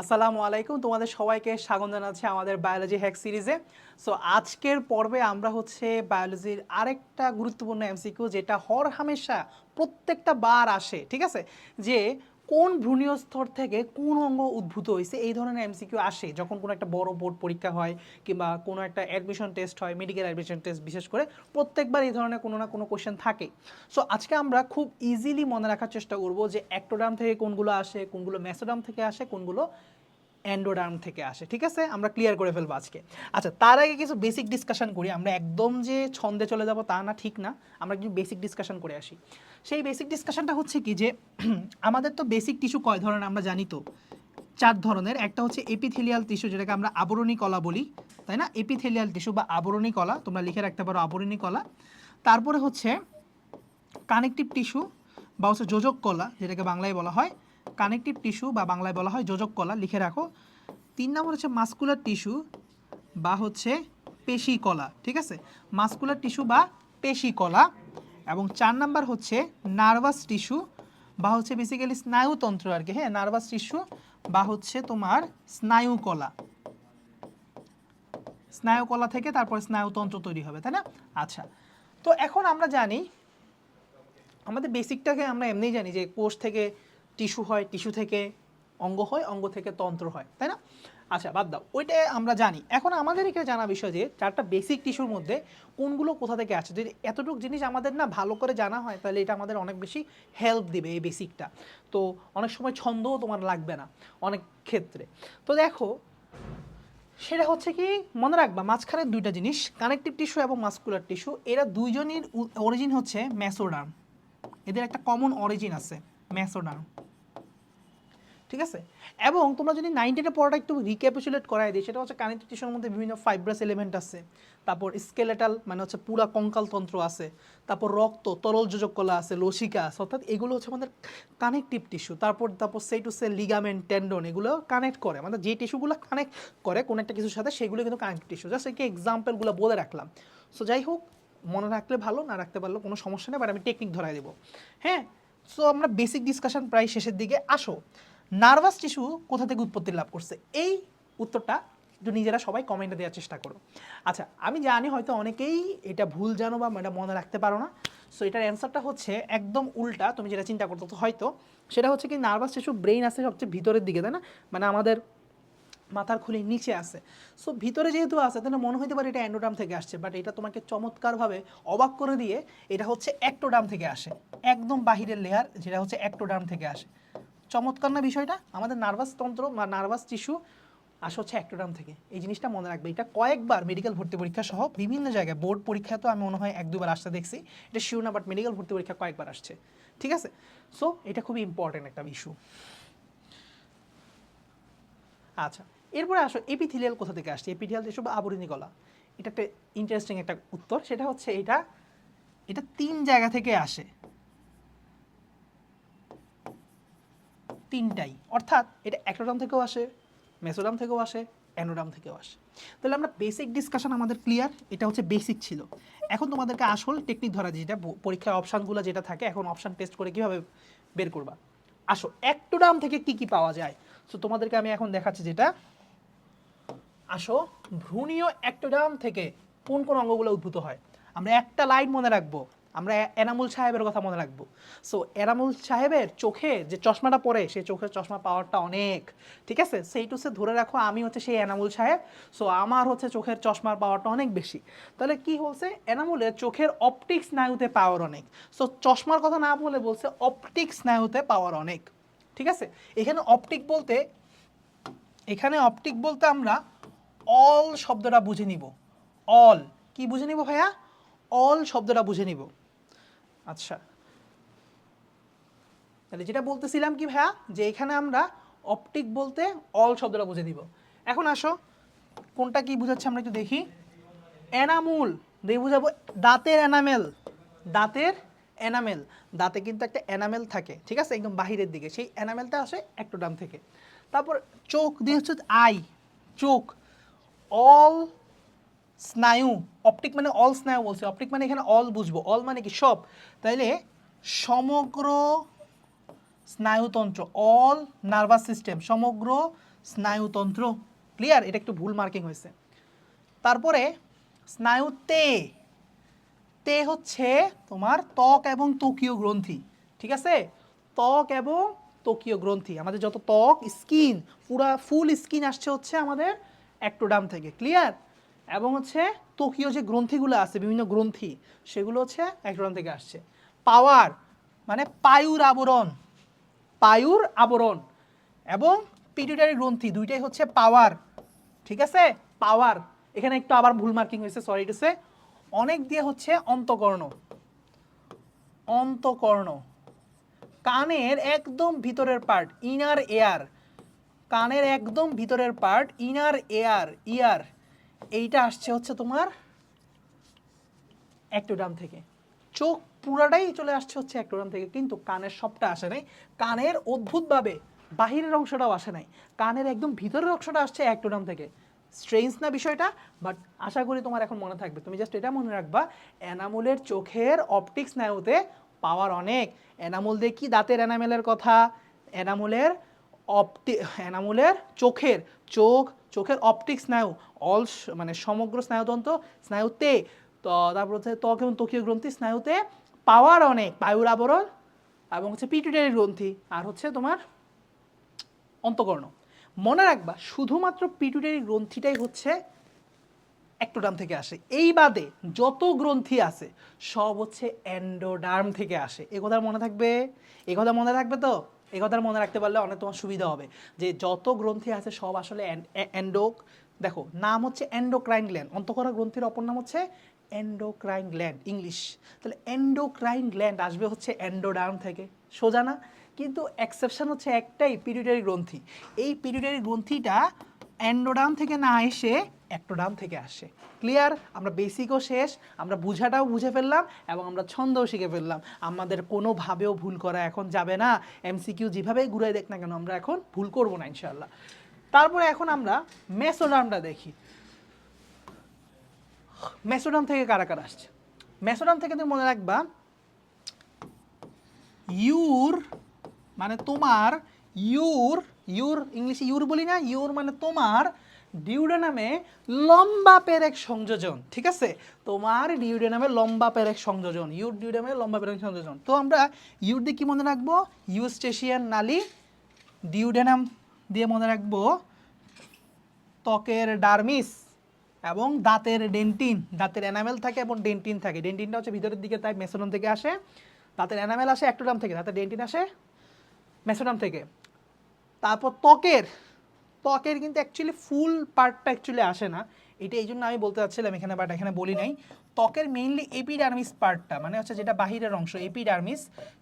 আসসালামু আলাইকুম। তোমাদের সবাইকে স্বাগত জানাচ্ছি আমাদের বায়োলজি হ্যাক সিরিজে সো আজকের পর্বে আমরা হচ্ছে বায়োলজির আরেকটা গুরুত্বপূর্ণ এমসিকিউ যেটা হর হামেশা প্রত্যেকটা বার আসে, ঠিক আছে? যে কোন ভ্রূণীয় স্তর থেকে কোন অঙ্গ উদ্ভূত হয়েছে? এই ধরনের এমসিকিউ আসে যখন কোনো একটা বড় বোর্ড পরীক্ষা হয় কিংবা কোনো একটা অ্যাডমিশন টেস্ট হয় মেডিকেল অ্যাডমিশন টেস্ট বিশেষ করে প্রত্যেকবার এই ধরনের কোনো না কোনো কোয়েশ্চেন থাকে। সো আজকে আমরা খুব ইজিলি মনে রাখার চেষ্টা করব যে অ্যাক্টোডাম থেকে কোনগুলো আসে, কোনগুলো ম্যাসোডাম থেকে আসে, কোনগুলো অ্যান্ডোডার্ম থেকে আসে, ঠিক আছে? আমরা ক্লিয়ার করে ফেলব আজকে। আচ্ছা তার আগে কিছু বেসিক ডিসকাশন করি। আমরা একদম যে ছন্দে চলে যাব তা না, ঠিক না। আমরা কিছু বেসিক ডিসকাশন করে আসি। সেই বেসিক ডিসকাশনটা হচ্ছে কি যে, আমাদের তো বেসিক টিস্যু কয় ধরনের আমরা জানি তো? চার ধরনের। একটা হচ্ছে এপিথেলিয়াল টিস্যু যেটাকে আমরা আবরণী কলা বলি, তাই না? এপিথেলিয়াল টিস্যু বা আবরণী কলা, তোমরা লিখে রাখতে পারো আবরণী কলা। তারপরে হচ্ছে কানেকটিভ টিস্যু বা হচ্ছে যোজক কলা, যেটাকে বাংলায় বলা হয়। কানেকটিভ টিস্যু বা বাংলায় বলা হয় যোজক কলা, লিখে রাখো। তিন নম্বর হচ্ছে মাস্কুলার টিস্যু বা হচ্ছে পেশি কলা, ঠিক আছে? মাস্কুলার টিস্যু বা পেশি কলা এবং চার নাম্বার হচ্ছে নার্ভাস টিস্যু বা হচ্ছে বেসিক্যালি স্নায়ুতন্ত্র আর কি হ্যাঁ? নার্ভাস টিস্যু বা হচ্ছে তোমার স্নায়ু কলা। স্নায়ুকলা থেকে তারপর স্নায়ুতন্ত্র তৈরি হবে, তাই না? আচ্ছা তো এখন আমরা জানি, আমাদের বেসিকটাকে আমরা এমনিই জানি যে কোষ থেকে টিস্যু হয়, টিস্যু থেকে অঙ্গ হয়, অঙ্গ থেকে তন্ত্র হয়, তাই না? আচ্ছা বাদ দাও, ওইটা আমরা জানি। এখন আমাদের এখানে জানা বিষয় যে, চারটা বেসিক টিস্যুর মধ্যে কোনগুলো কোথা থেকে আছে যদি এতটুকু জিনিস আমাদের না ভালো করে জানা হয়, তাহলে এটা আমাদের অনেক বেশি হেল্প দিবে এই বেসিকটা তো অনেক সময় ছন্দও তোমার লাগবে না, অনেক ক্ষেত্রে। তো দেখো, সেটা হচ্ছে কি, মনে রাখবা মাঝখানের দুইটা জিনিস কানেকটিভ টিস্যু এবং মাস্কুলার টিস্যু এরা দুইজনের অরিজিন হচ্ছে ম্যাসোডার্ম এদের একটা কমন অরিজিন আছে ম্যাসোডার্ম ঠিক আছে? এবং তোমরা যদি নাইনটিটা পড়াটা একটু রিক্যাপিচুলেট করাই দিই, সেটা হচ্ছে কানেকটিভ টিস্যুর মধ্যে বিভিন্ন ফাইব্রাস এলিমেন্ট আছে। তারপর স্কেলেটাল মানে হচ্ছে পুরা কঙ্কাল তন্ত্র আছে। তারপর রক্ত, তরল যোজক কলা আছে, লসিকা আছে, অর্থাৎ এগুলো হচ্ছে আমাদের কানেকটিভ টিস্যু তারপর তারপর সেই টু সে লিগামেন্ট টেন্ডন এগুলো কানেক্ট করে। মানে যে টিস্যুগুলো কানেক্ট করে কোনো একটা কিছুর সাথে, সেগুলো কিন্তু কানেক্টিভ টিস্যু জাস্ট একে এক্সাম্পলগুলো বলে রাখলাম। সো যাই হোক, মনে রাখলে ভালো, না রাখতে পারলেও কোনো সমস্যা নেই বাট আমি টেকনিক ধরাই দেবো। হ্যাঁ? সো আমরা বেসিক ডিসকাশন প্রায় শেষের দিকে আসো। নার্ভাস টিস্যু কোথা থেকে উৎপত্তি লাভ করছে? এই উত্তরটা একটু নিজেরা সবাই কমেন্টে দেওয়ার চেষ্টা করো। আচ্ছা আমি জানি হয়তো অনেকেই এটা ভুল জানো বা এটা মনে রাখতে পারো না। সো এটার অ্যান্সারটা হচ্ছে একদম উল্টা, তুমি যেটা চিন্তা করতো হয়তো, সেটা হচ্ছে কি নার্ভাস টিস্যু ব্রেইন আছে সবচেয়ে ভিতরের দিকে, তাই না? মানে আমাদের মাথার খুলি নিচে আছে। সো ভিতরে যেহেতু আছে, তাহলে মনে হইতে পারে এটা অ্যান্ডোডাম থেকে আসছে বাট এটা তোমাকে চমৎকারভাবে অবাক করে দিয়ে এটা হচ্ছে অ্যাক্টোডাম থেকে আসে। একদম বাহিরের লেয়ার যেটা হচ্ছে অ্যাক্টোডাম থেকে আসে। চমৎকার না বিষয়টা? আমাদের নার্ভাস তন্ত্র বা নার্ভাস টিস্যু আসে হচ্ছে অ্যাক্টোডাম থেকে। এই জিনিসটা মনে রাখবে। এটা কয়েকবার মেডিকেল ভর্তি পরীক্ষা সহ বিভিন্ন জায়গায় বোর্ড পরীক্ষা তো আমি মনে হয় এক দুবার আসতে দেখছি। এটা শিওর না বাট মেডিকেল ভর্তি পরীক্ষা কয়েকবার আসছে। ঠিক আছে? সো এটা খুবই ইম্পর্টেন্ট একটা ইস্যু আচ্ছা এরপরে আসো এপিথিলিয়াল কোথা থেকে আসছে? এপিথিলিয়াল টিস্যু বা আবরণী গলা। এটা একটা ইন্টারেস্টিং একটা উত্তর। সেটা হচ্ছে এটা এটা তিন জায়গা থেকে আসে। তিনটাই। অর্থাৎ এটা অ্যাক্টোডাম থেকেও আসে, মেসোডাম থেকেও আসে, অ্যানোডাম থেকেও আসে। তাহলে আমরা বেসিক ডিসকাশন আমাদের ক্লিয়ার এটা হচ্ছে বেসিক ছিল। এখন তোমাদেরকে আসল টেকনিক ধরা যেটা পরীক্ষার অপশানগুলো যেটা থাকে, এখন অপশান টেস্ট করে কীভাবে বের করবা। আসো অ্যাক্টোডাম থেকে কি কি পাওয়া যায়? সো তোমাদেরকে আমি এখন দেখাচ্ছি যেটা। আসো, ভ্রূণীয় অ্যাক্টোডাম থেকে কোন কোন অঙ্গগুলো উদ্ভূত হয়? আমরা একটা লাইন মনে রাখব। আমরা এনামুল সাহেবের কথা মনে রাখব। সো এনামুল সাহেবের চোখে যে চশমাটা পরে, সেই চোখের চশমা পাওয়ারটা অনেক। ঠিক আছে? সেই টু সে ধরে রাখো, আমি হচ্ছে সেই এনামুল সাহেব। সো আমার হচ্ছে চোখের চশমার পাওয়ারটা অনেক বেশি। তাহলে কি হচ্ছে? এনামুলের চোখের অপটিক স্নায়ুতে পাওয়ার অনেক। সো চশমার কথা না বলে বলছে অপটিক স্নায়ুতে পাওয়ার অনেক। ঠিক আছে? এখানে অপটিক বলতে, এখানে অপটিক বলতে আমরা অল শব্দটা বুঝে নিব। অল কি বুঝে নিব ভাইয়া? অল শব্দটা বুঝে নিব। আচ্ছা। তাহলে যেটা বলতেছিলাম কি ভাইয়া, যে এখানে আমরা অপটিক বলতে অল শব্দটা বুঝে দিব। এখন আসো, কোনটা কি বুঝাচ্ছে আমরা একটু দেখি। এনামুল, দিয়ে বুঝাবো দাঁতের এনামেল। দাঁতের এনামেল। দাঁতে কিন্তু একটা এনামেল থাকে, ঠিক আছে? একদম বাহিরের দিকে। সেই এনামেলটা আসে একটোডাম থেকে। তারপর চোখ, দিয়ে হচ্ছে আই। চোখ। অল স্নায়ু অপটিক মানে অল স্নায়ু বলছে অপটিক মানে এখানে অল বুঝব অল মানে কি সব? তাইলে সমগ্র স্নায়ুতন্ত্র অল নার্ভাস সিস্টেম সমগ্র স্নায়ুতন্ত্র ক্লিয়ার এটা একটু ভুল মার্কিং হয়েছে। তারপরে স্নায়ুতে তে হচ্ছে তোমার ত্বক এবং ত্বকীয় গ্রন্থি, ঠিক আছে? ত্বক এবং ত্বকীয় গ্রন্থি, আমাদের যত ত্বক স্কিন পুরা ফুল স্কিন আসছে হচ্ছে আমাদের অ্যাক্টোডাম থেকে ক্লিয়ার এবং হচ্ছে তোকীয় যে গ্রন্থিগুলো আছে, বিভিন্ন গ্রন্থি, সেগুলো হচ্ছে অ্যাক্টোডাম থেকে আসছে। পাওয়ার মানে পায়ুর আবরণ পায়ুর আবরণ এবং পিটুইটারি গ্রন্থি, দুইটাই হচ্ছে পাওয়ার, ঠিক আছে? পাওয়ার। এখানে একটু আবার ভুল মার্কিং হয়েছে সরি টু অনেক দিয়ে হচ্ছে অন্তকর্ণ। অন্তকর্ণ। কানের একদম ভিতরের পার্ট ইনার এয়ার কানের একদম ভিতরের পার্ট ইনার এয়ার ইয়ার এইটা আসছে হচ্ছে তোমার অ্যাক্টোডাম থেকে। চোখ পুরাটাই চলে আসছে হচ্ছে অ্যাক্টোডাম থেকে, কিন্তু কানের সবটা আসে নাই। কানের অদ্ভুতভাবে বাহিরের অংশটাও আসে নাই। কানের একদম ভিতরের অংশটা আসছে অ্যাক্টোডাম থেকে। স্ট্রেঞ্জ না বিষয়টা বাট আশা করি তোমার এখন মনে থাকবে। তুমি জাস্ট এটা মনে রাখবা, এনামুলের চোখের অপটিক স্নায়ুতে পাওয়ার অনেক। এনামুল দিয়ে কি দাঁতের এনামেলের কথা? এনামুলের অপটি এনামুলের চোখের চোখ, চোখের অপটিক স্নায়ু অল মানে সমগ্র স্নায়ুতন্ত্র স্নায়ুতে, তো, তারপর হচ্ছে ত্বক এবং ত্বকীয় গ্রন্থি স্নায়ুতে পাওয়ার অনেক পায়ুর আবরণ এবং হচ্ছে পিটুইটারি গ্রন্থি আর হচ্ছে তোমার অন্তকর্ণ। মনে রাখবা, শুধুমাত্র পিটুইটারি গ্রন্থিটাই হচ্ছে অ্যাক্টোডার্ম থেকে আসে। এই বাদে যত গ্রন্থি আছে, সব হচ্ছে অ্যান্ডোডার্ম থেকে আসে। এ কথা মনে থাকবে? এ কথা মনে থাকবে তো? এ কথাটা মনে রাখতে পারলে অনেক তোমার সুবিধা হবে। যে যত গ্রন্থি আছে সব আসলে অ্যান্ডোক দেখো, নাম হচ্ছে অ্যান্ডোক্রাইন গ্ল্যান্ড অন্তঃকরা গ্রন্থির অপর নাম হচ্ছে অ্যান্ডোক্রাইন গ্ল্যান্ড, ইংলিশ। তাহলে অ্যান্ডোক্রাইন গ্ল্যান্ড আসবে হচ্ছে অ্যান্ডোডার্ম থেকে, সোজা না? কিন্তু এক্সেপশন হচ্ছে একটাই পিরিয়ডারি গ্রন্থি। এই পিরিয়ডারি গ্রন্থিটা অ্যান্ডোডাম থেকে না এসে অ্যাক্টোডাম থেকে আসে। ক্লিয়ার আমরা বেসিকও শেষ, আমরা বুঝাটাও বুঝে ফেললাম এবং আমরা ছন্দও শিখে ফেললাম। আমাদের কোনোভাবেও ভুল করা এখন যাবে না। এমসিকিউ যেভাবেই ঘুরে দেখ না কেন, আমরা এখন ভুল করব না ইনশাল্লাহ তারপরে এখন আমরা মেসোডামটা দেখি। মেসোডাম থেকে কারা কারা আসছে? মেসোডাম থেকে তুমি মনে রাখবা, ইউর মানে তোমার, ইউর ইউর, ইংলিশে ইউর বলি না, ইউর মানে তোমার, ডিউডেনামে লম্বা পেরেক সংযোজন, ঠিক আছে? তোমার ডিউডেনামে লম্বা পেরেক সংযোজন, ইউর ডিউডেনামে লম্বা পেরেক সংযোজন। তো আমরা ইউর দিয়ে কি মনে রাখব? ইউস্টেশিয়ান নালী ডিউডেনাম দিয়ে মনে রাখব ত্বকের ডার্মিস এবং দাঁতের ডেন্টিন, দাঁতের এনামেল থাকে এবং ডেন্টিন থাকে। ডেন্টিনটা হচ্ছে ভিতরের দিকে, তাই মেসোডাম থেকে আসে। দাঁতের এনামেল আসে অ্যাক্টোডাম থেকে। দাঁতের ডেন্টিন আসে, মেসোডাম থেকে। তারপর ত্বকের ত্বকের কিন্তু অ্যাকচুয়ালি ফুল পার্টটা অ্যাকচুয়ালি আসে না। এটা এই জন্য আমি বলতে চাচ্ছিলাম এখানে বাট এখানে বলি নাই। ত্বকের মেইনলি এপিডার্মিস পার্টটা মানে হচ্ছে যেটা বাহিরের অংশ এপিডার্মিস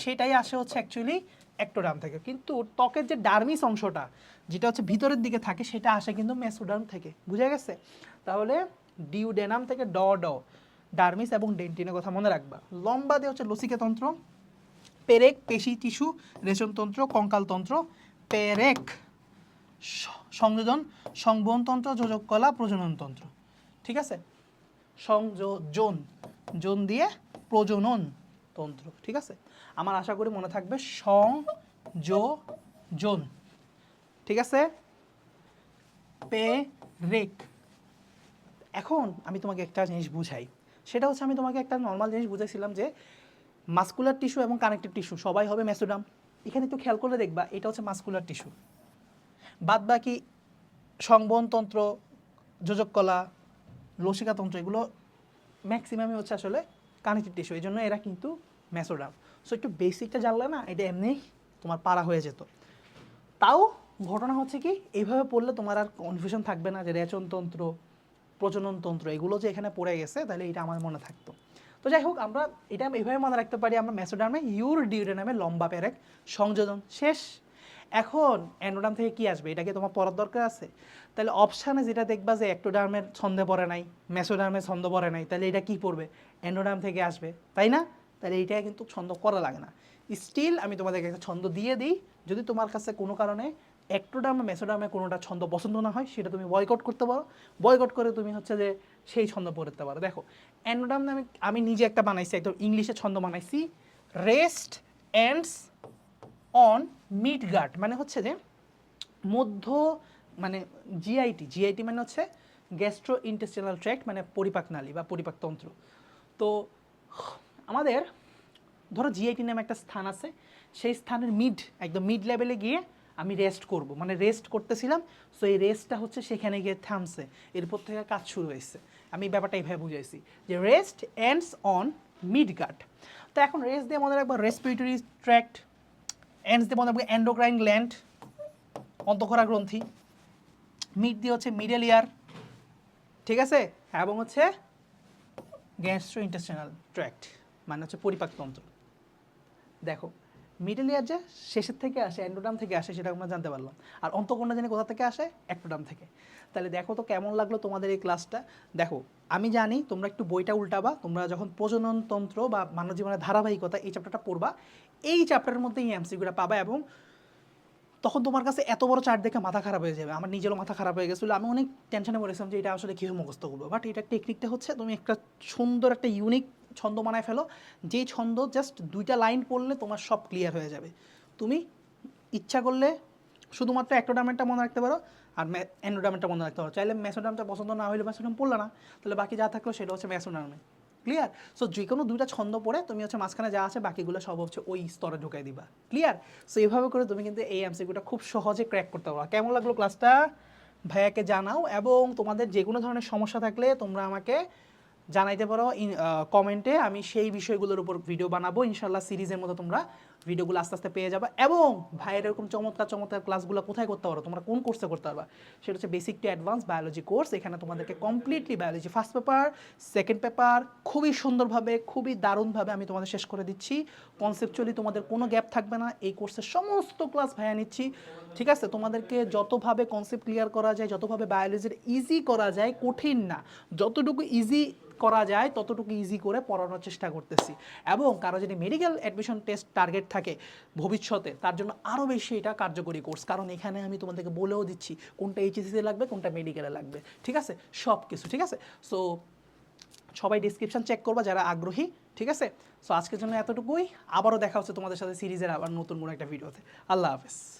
সেটাই আসে হচ্ছে অ্যাকচুয়ালি অ্যাক্টোডার্ম থেকে। কিন্তু ত্বকের যে ডার্মিস অংশটা, যেটা হচ্ছে ভিতরের দিকে থাকে, সেটা আসে কিন্তু মেসোডার্ম থেকে। বুঝা গেছে? তাহলে ডিউডেনাম থেকে ড ড ডার্মিস এবং ডেন্টিনের কথা মনে রাখবা। লম্বা দিয়ে হচ্ছে লসিকাতন্ত্র, পেরেক, পেশি, টিস্যু রেচনতন্ত্র কঙ্কালতন্ত্র পেরেক। সংযোজন, সংবহনতন্ত্র যোজক কলা প্রজননতন্ত্র। ঠিক আছে? সংযোজন জন দিয়ে প্রজনন তন্ত্র ঠিক আছে? আমার আশা করি মনে থাকবে সংযোজন। ঠিক আছে? পেরেক। এখন আমি তোমাকে একটা জিনিস বুঝাই। সেটা হচ্ছে আমি তোমাকে একটা নর্মাল জিনিস বুঝাইছিলাম যে মাস্কুলার টিস্যু এবং কানেক্টিভ টিস্যু সবাই হবে মেসোডাম। এখানে একটু খেয়াল করলে দেখবা, এটা হচ্ছে মাস্কুলার টিস্যু। বাদ বাকি সংবহনতন্ত্র যোজক কলা লসিকাতন্ত্র, এগুলো ম্যাক্সিমামই হচ্ছে আসলে কানেক্টিভ টিস্যু। এই জন্য এরা কিন্তু মেসোডাম। সো একটু বেসিকটা জানলে না, এটা এমনি তোমার পারা হয়ে যেত। তাও ঘটনা হচ্ছে কি এইভাবে পড়লে তোমার আর কনফিউশন থাকবে না যে রেচনতন্ত্র, প্রজননতন্ত্র, এগুলো যে এখানে পড়ে গেছে, তাহলে এটা আমার মনে থাকতো। তো যাই হোক, আমরা এটা এইভাবে মনে রাখতে পারি, আমরা মেসোডার্মে ইউর ডিউডেনামে লম্বা পেরেক, সংযোজন, শেষ। এখন অ্যান্ডোডাম থেকে কি আসবে? এটাকে তোমার পড়ার দরকার আছে? তাহলে অপশানে যেটা দেখবা যে অ্যাক্টোডার্মের ছন্দে পড়ে নাই, মেসোডার্মের ছন্দ পড়ে নাই, তাহলে এটা কি পড়বে? অ্যান্ডোডাম থেকে আসবে, তাই না? তাহলে এইটা কিন্তু ছন্দ করা লাগে না। স্টিল আমি তোমাদেরকে একটা ছন্দ দিয়ে দিই, যদি তোমার কাছে কোনো কারণে অ্যাক্টোডার্ম মেসোডার্মে কোনোটা ছন্দ পছন্দ না হয়, সেটা তুমি বয়কট করতে পারো। বয়কট করে তুমি হচ্ছে যে সেই ছন্দ পড়তে পারো। দেখো অ্যান্ডোডার্ম আমি আমি নিজে একটা বানাইছি, একদম ইংলিশে ছন্দ বানাইছি। Rest ends on mid guard মানে হচ্ছে যে মধ্য মানে জিআইটি জিআইটি মানে হচ্ছে গ্যাস্ট্রো ইন্টেস্টিনাল ট্র্যাক্ট মানে পরিপাক নালী বা পরিপাকতন্ত্র তো আমাদের, ধরো জিআইটি নামে একটা স্থান আছে, সেই স্থানের মিড একদম মিড লেভেলে গিয়ে আমি রেস্ট করব। মানে রেস্ট করতেছিলাম সো এই রেস্টটা হচ্ছে সেখানে গিয়ে থামছে। এরপর থেকে কাজ শুরু হয়েছে। আমি ব্যাপারটা এইভাবে বুঝাইছি যে rest ends on mid guard তো এখন রেস্ট দিয়ে মনে রাখব রেসপিরেটরি ট্র্যাক্ট এন্ডস দিয়ে মনে রাখব অ্যান্ডোক্রাইন গ্ল্যান্ড অন্তঃক্ষরা গ্রন্থি। মিড দিয়ে হচ্ছে মিডল ইয়ার ঠিক আছে? এবং হচ্ছে গ্যাস্ট্রো ইন্টেস্টিনাল ট্র্যাক্ট মানে হচ্ছে পরিপাকতন্ত্র। দেখো মিডল ইয়ার যে শেষের থেকে আসে অ্যান্ডোডাম থেকে আসে, সেটা আমরা জানতে পারলাম। আর অন্তকন্যা জানি কোথা থেকে আসে? অ্যাক্টোডাম থেকে। তাহলে দেখো তো কেমন লাগল তোমাদের এই ক্লাসটা দেখো, আমি জানি তোমরা একটু বইটা উল্টাবা, তোমরা যখন প্রজননতন্ত্র বা মানব জীবনের ধারাবাহিকতা এই চ্যাপ্টারটা পড়বা, এই চ্যাপ্টারের মধ্যে এই এমসিকিউটা পাবা এবং তখন তোমার কাছে এত বড় চার্ট দেখে মাথা খারাপ হয়ে যাবে। আমার নিজেরও মাথা খারাপ হয়ে গেছিল। আমি অনেক টেনশনে পড়েছিলাম যে এটা আসলে কীভাবে মুখস্থ করব। বাট এটা টেকনিকটা হচ্ছে তুমি একটা সুন্দর, একটা ইউনিক ছন্দ মানায় ফেলো। যেই ছন্দ জাস্ট দুইটা লাইন পড়লে তোমার সব ক্লিয়ার হয়ে যাবে। তুমি ইচ্ছা করলে শুধুমাত্র অ্যাক্টোডামেন্টটা মনে রাখতে পারো আর অ্যান্ডোডামেন্টটা মনে রাখতে পারো। চাইলে ম্যাসোডামটা পছন্দ না হলে ম্যাসোডাম পড়লে না। তাহলে বাকি যা থাকল সেটা হচ্ছে ম্যাসোডামে ক্লিয়ার সো যে কোনো দুইটা ছন্দ পড়ে তুমি হচ্ছে মাঝখানে যা আছে বাকিগুলো সব হচ্ছে ওই স্তরে ঢুকাই দিবা। ক্লিয়ার সো এইভাবে করে তুমি কিন্তু এই এমসিকিউটা খুব সহজে ক্র্যাক করতে পারো কেমন লাগল ক্লাসটা ভাইয়াকে জানাও এবং তোমাদের যে কোনো ধরনের সমস্যা থাকলে তোমরা আমাকে জানাইতে পারো কমেন্টে আমি সেই বিষয়গুলোর উপর ভিডিও বানাবো ইনশাল্লাহ সিরিজের মতো তোমরা ভিডিওগুলো আস্তে আস্তে পেয়ে যাবে। এবং ভাইয়ের এরকম চমৎকার চমৎকার ক্লাসগুলো কোথায় করতে পারো? তোমরা কোন কোর্সে করতে পারবা? সেটা হচ্ছে basic to advance biology course এখানে তোমাদেরকে completely biology first paper second paper খুবই সুন্দরভাবে, খুবই দারুণভাবে আমি তোমাদের শেষ করে দিচ্ছি। কনসেপচুয়ালি তোমাদের কোনো গ্যাপ থাকবে না। এই কোর্সের সমস্ত ক্লাস ভাইয়া নিচ্ছি। ঠিক আছে? তোমাদেরকে যতভাবে কনসেপ্ট ক্লিয়ার করা যায়, যতভাবে বায়োলজির ইজি করা যায়, কঠিন না। যতটুকু ইজি করা যায়, ততটুকু ইজি করে পড়ানোর চেষ্টা করতেছি। এবং কারও যদি মেডিকেল অ্যাডমিশন টেস্ট টার্গেট থাকে ভবিষ্যতে, তার জন্য আরও বেশি এটা কার্যকরী কোর্স কারণ এখানে আমি তোমাদেরকে বলেও দিচ্ছি, কোনটা এইচএসিতে লাগবে, কোনটা মেডিকেলে লাগবে। ঠিক আছে? সব কিছু ঠিক আছে? সো সবাই ডিসক্রিপশান চেক করবা যারা আগ্রহী, ঠিক আছে? সো আজকের জন্য এতটুকুই। আবারও দেখা হচ্ছে তোমাদের সাথে সিরিজের আবার নতুন কোনো একটা ভিডিওতে আল্লাহ হাফেজ।